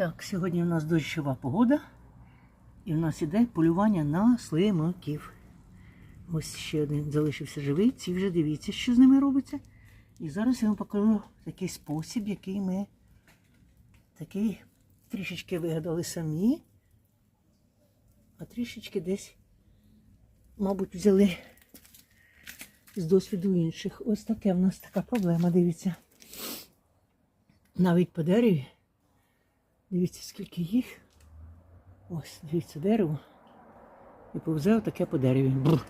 Так, сьогодні у нас дощова погода. І в нас іде полювання на слимаків. Ось ще один залишився живий. Ці вже дивіться, що з ними робиться. І зараз я вам покажу такий спосіб, який ми такий трішечки вигадали самі, а трішечки десь, мабуть, взяли з досвіду інших. Ось таке в нас така проблема, дивіться. Навіть по дереві. Дивіться, скільки їх. Ось, дивіться, дерево. І повзе отаке по дереві. Бур.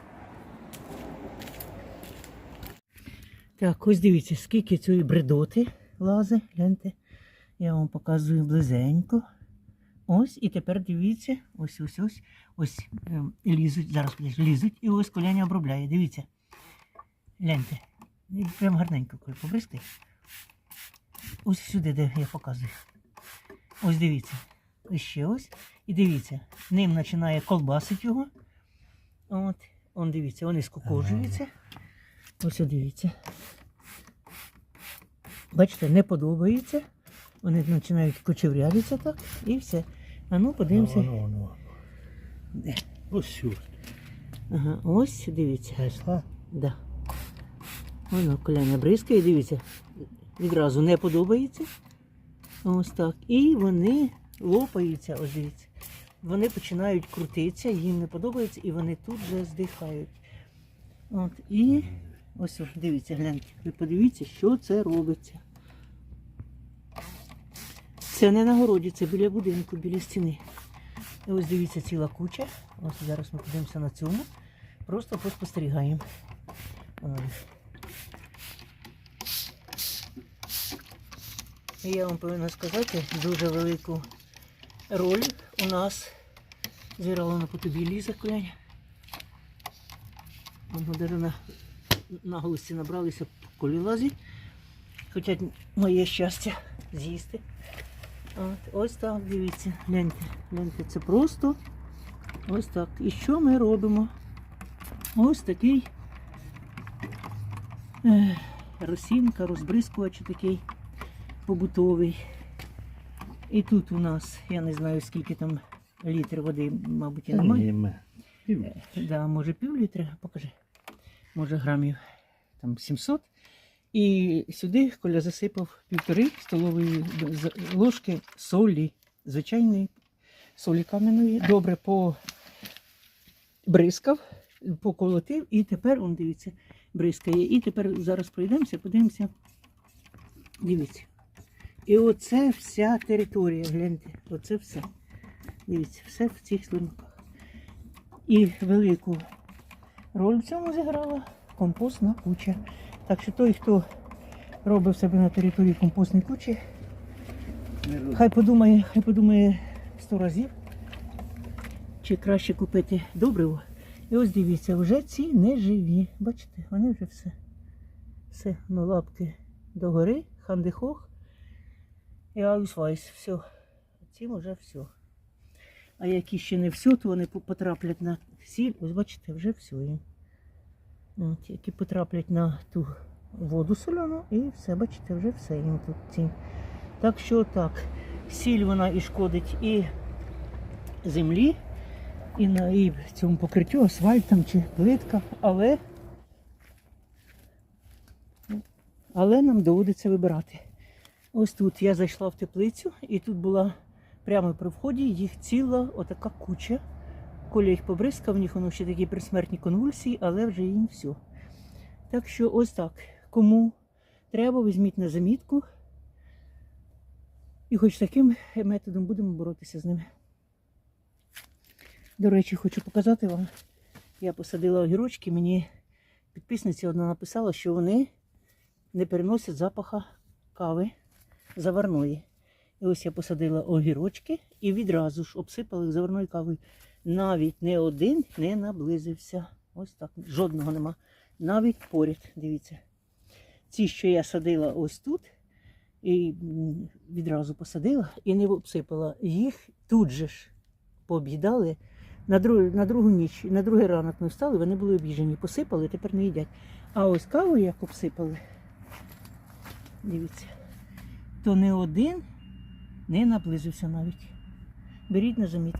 Так, ось дивіться, скільки цієї бредоти лази, гляньте. Я вам показую близенько. Ось, і тепер дивіться, ось ось ось ось ем, лізуть, зараз лізуть, і ось коляня обробляє. Дивіться. Гляньте. Прям гарненько побризкай. Ось сюди, де я показую. Ось дивіться. Ось ще ось. І дивіться, ним починає колбасити його. От. Он дивіться, вони скукожуються. Ось дивіться. Бачите, не подобається. Вони починають кочеврядитися так і все. А ну подивимося. Воно, воно. Де? Ось сюди. Ага, ось дивіться. Знайшла? Да. Воно коляня бризкає, дивіться. Відразу не подобається. Ось так. І вони лопаються, ось дивіться. Вони починають крутитися, їм не подобається, і вони тут же здихають. От, і ось, дивіться, гляньте. Ви подивіться, що це робиться. Це не на городі, це біля будинку, біля стіни. І ось дивіться ціла куча. Ось зараз ми подивимося на цьому. Просто поспостерігаємо. Ой. І я вам повинна сказати, дуже велику роль у нас зіграла на потобі Ліза Коляня. Воно даже на, на голосі набралися колілазі. Хочуть моє щастя з'їсти. От, ось так, дивіться, гляньте, гляньте, це просто ось так. І що ми робимо? Ось такий е, росінка, розбризкувач такий побутовий. І тут у нас, я не знаю скільки там літр води, мабуть, і немає. Пів. Да, може пів літра, покажи. Може грамів там 700. І сюди Коля засипав півтори столової ложки солі, звичайної солі кам'яної. Добре побризкав, поколотив і тепер, он дивіться, бризкає. І тепер зараз пройдемося, подивимося. Дивіться. І оце вся територія, гляньте, оце все. Дивіться, все в цих слимаках. І велику роль в цьому зіграла компостна куча. Так що той, хто робив себе на території компостної кучі, хай подумає, хай подумає сто разів, чи краще купити добриво. І ось дивіться, вже ці не живі. Бачите, вони вже все. Все, ну лапки догори, хандихох. І аусвайс, все. Цим вже все. А які ще не все, то вони потраплять на сіль. Ось бачите, вже все їм. От, які потраплять на ту воду соляну і все, бачите, вже все їм тут ці. Так що так, сіль вона і шкодить і землі, і на і цьому покриттю асфальтом чи плитках, але, але нам доводиться вибирати. Ось тут я зайшла в теплицю, і тут була прямо при вході їх ціла отака куча. Коля їх побризкав, в них воно ще такі присмертні конвульсії, але вже їм все. Так що ось так. Кому треба, візьміть на замітку. І хоч таким методом будемо боротися з ними. До речі, хочу показати вам. Я посадила огірочки, мені підписниця одна написала, що вони не переносять запаха кави заварної. І ось я посадила огірочки і відразу ж обсипала їх заварною кавою. Навіть не один не наблизився. Ось так. Жодного нема. Навіть поряд, дивіться. Ці, що я садила ось тут, і відразу посадила і не обсипала. Їх тут же ж пооб'їдали. На, друг, на другу ніч, на другий ранок ми встали, вони були обіжені, посипали, тепер не їдять. А ось каву як обсипали, дивіться, то не один Не наблизився навіть. Беріть на замітку.